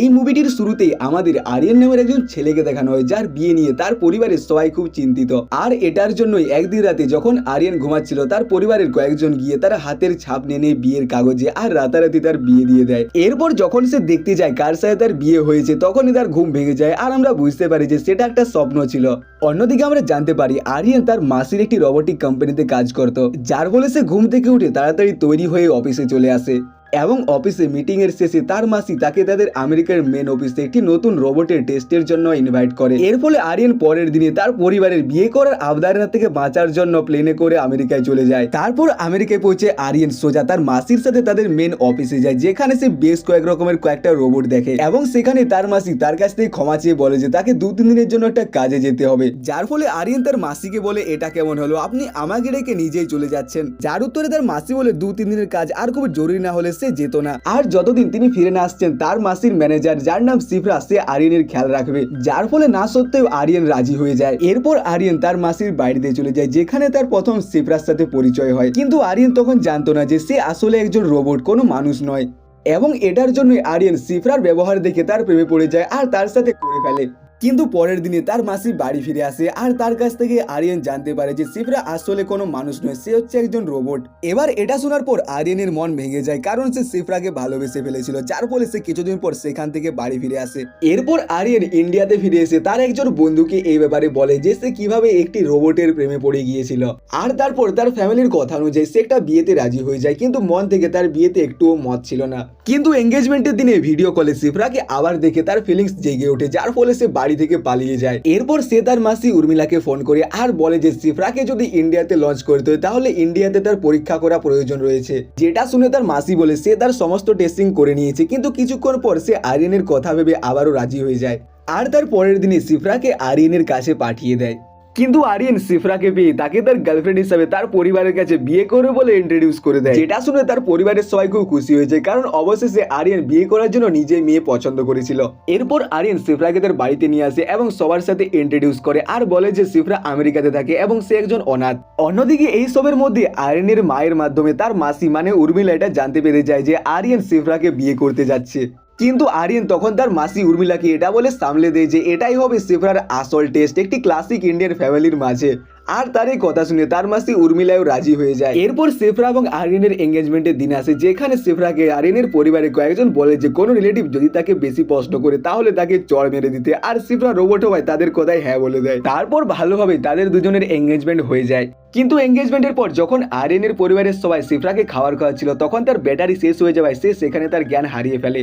এই মুভিটির শুরুতে আমাদের আরিয়ান নামের একজন ছেলেকে দেখানো হয়, যার বিয়ে নিয়ে তার পরিবারের সবাই খুব চিন্তিত। আর এটার জন্যই একদিন রাতে যখন আরিয়ান ঘুমাচ্ছিল, তার পরিবারের কয়েকজন গিয়ে তার হাতের ছাপ নিয়ে বিয়ের কাগজে আর রাতারাতি তার বিয়ে দিয়ে দেয়। এরপর যখন সে দেখতে যায় কার সাথে তার বিয়ে হয়েছে, তখনই তার ঘুম ভেঙে যায় আর আমরা বুঝতে পারি যে সেটা একটা স্বপ্ন ছিল। অন্যদিকে আমরা জানতে পারি আরিয়ান তার মাসির একটি রোবোটিক কোম্পানিতে কাজ করত, যার ফলে সে ঘুম থেকে উঠে তাড়াতাড়ি তৈরি হয়ে অফিসে চলে আসে। এবং অফিসে মিটিং এর শেষে তার মাসি তাকে তাদের আমেরিকার মেন অফিসে একটি নতুন রোবটের টেস্টের জন্য ইনভাইট করে। এর ফলে আরিয়ান পরের দিনে তার পরিবারের বিয়ে করার আবদারের থেকে বাঁচার জন্য প্লেনে করে আমেরিকায় চলে যায়। তারপর আমেরিকায় পৌঁছে আরিয়ান সোজা তার মাসির সাথে তাদের মেন অফিসে যায়, যেখানে সে বেশ কয়েক রকমের কয়েকটা রোবট দেখে এবং সেখানে তার মাসি তার কাছ থেকে ক্ষমা চেয়ে বলে যে তাকে দু তিন দিনের জন্য একটা কাজে যেতে হবে। যার ফলে আরিয়ান তার মাসিকে বলে, এটা কেমন হলো? আপনি আমাকে রেখে নিজেই চলে যাচ্ছেন। যার উত্তরে তার মাসি বলে দু তিন দিনের কাজ আর খুব জরুরি না হলে সে যেত না। আর যতদিন তিনি ফিরে না আসছেন, তার মাসির ম্যানেজার যার নাম সিফরা সে আরিয়ানের খেয়াল রাখবে। যার ফলে না সত্ত্বেও আরিয়ান রাজি হয়ে যায়। এরপর আরিয়ান তার মাসির বাড়িতে চলে যায়, যেখানে তার প্রথম সিফরার সাথে পরিচয় হয়। কিন্তু আরিয়ান তখন জানতো না যে সে আসলে একজন রোবট কোনো মানুষ নয়। এবং এটার জন্যই আরিয়ান সিফরার ব্যবহার দেখে তার প্রেমে পড়ে যায় আর তার সাথে করে ফেলে। কিন্তু পরের দিনে তার মাসি বাড়ি ফিরে আসে আর তার কাছ থেকে আরিয়ান জানতে পারে যে সিফরা আসলে কোনো মানুষ নয়, সে হচ্ছে একজন রোবট এবার এটা শোনার পর আরিয়ানের মন ভেঙে যায় কারণ সে সিফরাকে ভালোবেসে ফেলেছিল, যার ফলে সে কিছুদিন পর সেখান থেকে বাড়ি ফিরে আসে। এরপর আরিয়ান ইন্ডিয়াতে ফিরে এসে তার একজন বন্ধুকে এই ব্যাপারে বলে যে সে কীভাবে একটি রোবটের প্রেমে পড়ে গিয়েছিল। আর তারপর তার ফ্যামিলির কথা অনুযায়ী সে একটা বিয়েতে রাজি হয়ে যায়, কিন্তু মন থেকে তার বিয়েতে একটুও মত ছিল না। কিন্তু এঙ্গেজমেন্টের দিনে ভিডিও কলে সিফরাকে আবার দেখে তার ফিলিংস জেগে ওঠে, যার ফলে সে বাড়ি থেকে পালিয়ে যায়। এরপর সে তার মাসি উর্মিলাকে ফোন করে আর বলে যে, সিফরাকে যদি ইন্ডিয়াতে লঞ্চ করতে হয়, তাহলে ইন্ডিয়াতে তার পরীক্ষা করা প্রয়োজন রয়েছে। যেটা শুনে তার মাসি বলে সে তার সমস্ত টেস্টিং করে নিয়েছে, কিন্তু কিছুক্ষণ পর সে আরিয়ানের কথা ভেবে আবারও রাজি হয়ে যায়। আর তার পরের দিনে সিফরাকে আরিয়ানের কাছে পাঠিয়ে দেয়। কিন্তু আরিয়ান, সিফরাকে পেয়ে তাকে তার গার্লফ্রেন্ড হিসাবে তার পরিবারের কাছে বিয়ে করে বলে ইন্ট্রোডিউস করে দেয়। যেটা শুনে তার পরিবারের সবাই খুব খুশি হয়েছে, কারণ অবশেষে আরিয়ান বিয়ে করার জন্য নিজে মেয়ে পছন্দ করেছিল। এরপর আরিয়ান সিফরাকে তার বাড়িতে নিয়ে আসে এবং সবার সাথে ইন্ট্রোডিউস করে আর বলে যে সিফরা আমেরিকাতে থাকে এবং সে একজন অনাথ। অন্যদিকে এই সবের মধ্যে আরিয়ানের মায়ের মাধ্যমে তার মাসি মানে উর্মিলা এটা জানতে পেরে যায় যে আরিয়ান সিফরাকে বিয়ে করতে যাচ্ছে। কিন্তু আরিয়ান তখন তার মাসি উর্মিলাকে এটা বলে সামলে দেয় যে এটাই হবে সিফরার আসল টেস্ট, একটি ক্লাসিক ইন্ডিয়ান ফ্যামিলির মাঝে। আর তার এই কথা শুনে তার মাসি উর্মিলাও রাজি হয়ে যায়। এরপর সেফরা এবং আরিয়ানের এঙ্গেজমেন্টের দিন আসে, যেখানে সেফরাকে আরিয়ানের পরিবারে কয়েকজন বলে যে, কোনো রিলেটিভ যদি তাকে বেশি প্রশ্ন করে, তাহলে তাকে চড় মেরে দিতে। আর সিফরা রোবট হয়, তাদের কথাই হ্যাঁ বলে দেয়। তারপর ভালোভাবে তাদের দুজনের এঙ্গেজমেন্ট হয়ে যায়। কিন্তু এঙ্গেজমেন্টের পর যখন আরিয়ানের পরিবারের সবাই সিফরাকে খাবার খাওয়াচ্ছিল, তখন তার ব্যাটারি শেষ হয়ে যাওয়ায় সে সেখানে তার জ্ঞান হারিয়ে ফেলে।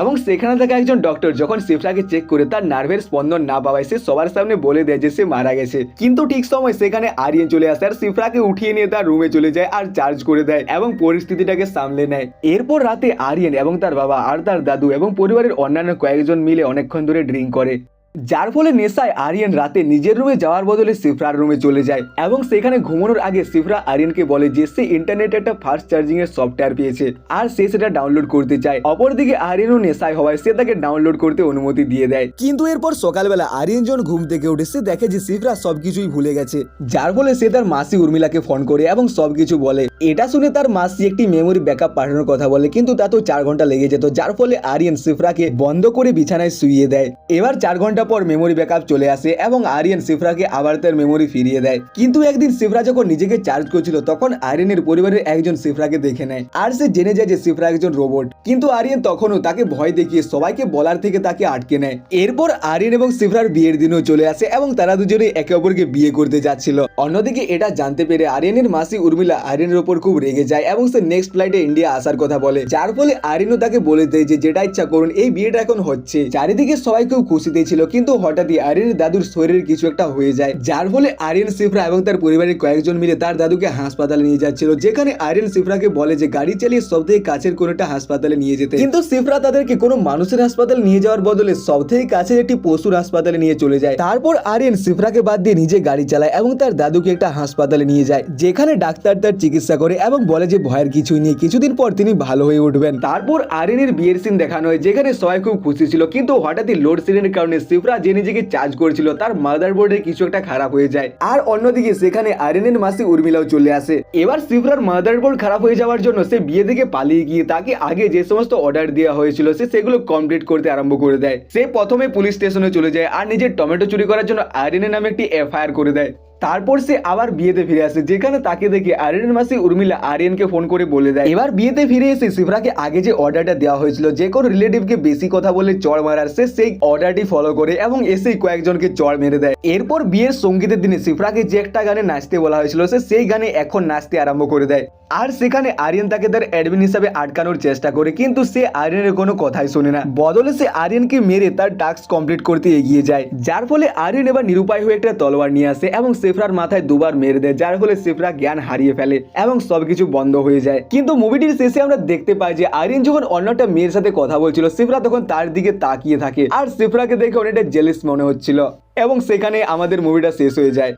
এবং সেখানে থাকা একজন ডক্টর যখন শিফরাকে চেক করে তার নার্ভের স্পন্দন না পাওয়ায় সে সবার সামনে বলে দেয় যে সে মারা গেছে। কিন্তু ঠিক সময় সেখানে আরিয়ান চলে আসে আর সিফরাকে উঠিয়ে নিয়ে তার রুমে চলে যায় আর চার্জ করে দেয় এবং পরিস্থিতিটাকে সামলে নেয়। এরপর রাতে আরিয়ান এবং তার বাবা আর তার দাদু এবং পরিবারের অন্যান্য কয়েকজন মিলে অনেকক্ষণ ধরে ড্রিঙ্ক করে। যার ফলে নেশায় আরিয়ান রাতে নিজের রুমে যাওয়ার বদলে সিফরার রুমে চলে যায় এবং সেখানে ঘুমানোর আগে সিফরা আরিয়ানকে বলে যে সে ইন্টারনেটে একটা ফাস্ট চার্জিং এর সফটওয়্যার পেয়েছে আর সে সেটা ডাউনলোড করতে চায়। অপরদিকে আরিয়ানও নেশায় হওয়ায় সে তাকে ডাউনলোড করতে অনুমতি দিয়ে দেয়। কিন্তু এরপর সকালবেলা আরিয়ান যখন ঘুম থেকে উঠে সে দেখে যে সিফরা সবকিছুই ভুলে গেছে। যার ফলে সে তার মাসি উর্মিলাকে ফোন করে এবং সবকিছু বলে। এটা শুনে তার মাসি একটি মেমোরি ব্যাকআপ পাঠানোর কথা বলে কিন্তু তা তো চার ঘণ্টা লেগে যেত যার ফলে আরিয়ান সিফরাকে বন্ধ করে বিছানায় শুইয়ে দেয়। এবার চার ঘণ্টা পর মেমোরি ব্যাকআপ চলে আসে এবং আরিয়ান সিফরাকে আবার তার মেমোরি ফিরিয়ে দেয়। কিন্তু একদিন সিফরা যখন নিজেকে চার্জ করছিল, তখন আরিয়ানের পরিবারের একজন সিফরাকে দেখে নেয়। আর সে জেনে যায় যে সিফরা একজন রোবট কিন্তু আরিয়ান তখনও তাকে ভয় দেখিয়ে সবাইকে বলার থেকে তাকে আটকে নেয়। এরপর আরিয়ান এবং সিফরার বিয়ের দিনও চলে আসে এবং তারা দুজনে একে অপরকে বিয়ে করতে যাচ্ছিল। অন্যদিকে এটা জানতে পেরে আরিয়ানের মাসি উর্মিলা আরিয়ানের ওপর খুব রেগে যায় এবং সে নেক্সট ফ্লাইটে ইন্ডিয়া আসার কথা বলে। যার ফলে আরিয়ানও তাকে বলে দেয় যে, যেটা ইচ্ছা করুন, এই বিয়েটা এখন হচ্ছে। চারিদিকে সবাই খুব খুশিতে ছিল কিন্তু হঠাৎই আরিয়ানের দাদুর শরীরে কিছু একটা হয়ে যায়, যার ফলে আরিয়ান, সিফরা এবং তার পরিবারের কয়েকজন মিলে তার দাদুকে হাসপাতালে নিয়ে যাচ্ছিল, যেখানে আরিয়ান, সিফরাকে বলে যে গাড়ি চালিয়ে সব থেকে কাছের কোনো একটা হাসপাতালে নিয়ে যেতে। কিন্তু সিফরা তাদেরকে কোনো মানুষের হাসপাতালে নিয়ে যাওয়ার বদলে সব থেকে কাছের একটি পশুর হাসপাতালে নিয়ে চলে যায়। তারপর আরিয়ান, সিফরাকে বাদ দিয়ে নিজে গাড়ি চালায় এবং তার দাদুকে একটা হাসপাতালে নিয়ে যায়, যেখানে ডাক্তার তার চিকিৎসা করে এবং বলে যে ভয়ের কিছুই নেই। কিছুদিন পর তিনি ভালো হয়ে উঠবেন। তারপর আরিয়ানের বিয়ের সিন দেখানো হয়, যেখানে সবাই খুব খুশি ছিল, কিন্তু হঠাৎই লোড সিনের কারণে সিফরা সিফরা যে নিজেকে চার্জ করেছিল, তার মাদার বোর্ডে কিছু একটা খারাপ হয়ে যায়। আর অন্যদিকে সেখানে আরেনের মাসি উর্মিলাও চলে আসে। এবার সিফরার মাদার বোর্ড খারাপ হয়ে যাওয়ার জন্য সে বিয়ে থেকে পালিয়ে গিয়ে তাকে আগে যে সমস্ত অর্ডার দেওয়া হয়েছিল, সে সেগুলো কমপ্লিট করতে আরম্ভ করে দেয়। সে প্রথমে পুলিশ স্টেশনে চলে যায় আর নিজের টমেটো চুরি করার জন্য আরেনের নামে একটি এফআইআর করে দেয়। তারপর সে আবার বিয়েতে ফিরে আসে। যেখানে তাকে দেখে আরিয়ানের মাসি উর্মিলা আরিয়ানকে ফোন করে বলে দেয়, এবার বিয়েতে ফিরে এসে সিফরাকে আগে যে অর্ডারটা দেওয়া হয়েছিল, যে কোনো রিলেটিভকে বেশি কথা বলে চড় মারার, সে সেই অর্ডারটি ফলো করে এবং এসেই কয়েকজনকে চড় মেরে দেয়। এরপর বিয়ের সঙ্গীতের দিনে সিফরাকে যে একটা গানে নাচতে বলা হয়েছিল, সে সেই গানে এখন নাচতে আরম্ভ করে দেয়। আর সেখানে আরিয়ান তাকে তার অ্যাডমিন হিসাবে আটকানোর চেষ্টা করে, কিন্তু সে আরিয়ানের কোনো কথাই শোনে না। বদলে সে আরিয়ানকে মেরে তার টাস্ক কমপ্লিট করতে এগিয়ে যায়। যার ফলে আরিয়ান এবার নিরুপায় হয়ে একটা তলোয়ার নিয়ে আসে এবং সেফরার মাথায় দুবার মেরে দেয়, যার ফলে সিফরা জ্ঞান হারিয়ে ফেলে এবং সবকিছু বন্ধ হয়ে যায়। কিন্তু মুভিটির শেষে আমরা দেখতে পাই যে আরিন যখন অন্য একটা মেয়ের সাথে কথা বলছিল, সিফরা তখন তার দিকে তাকিয়ে থাকে। আর সিফরাকে দেখে অনেকটা জেলিস মনে হচ্ছিল। এবং সেখানে আমাদের মুভিটা শেষ হয়ে যায়।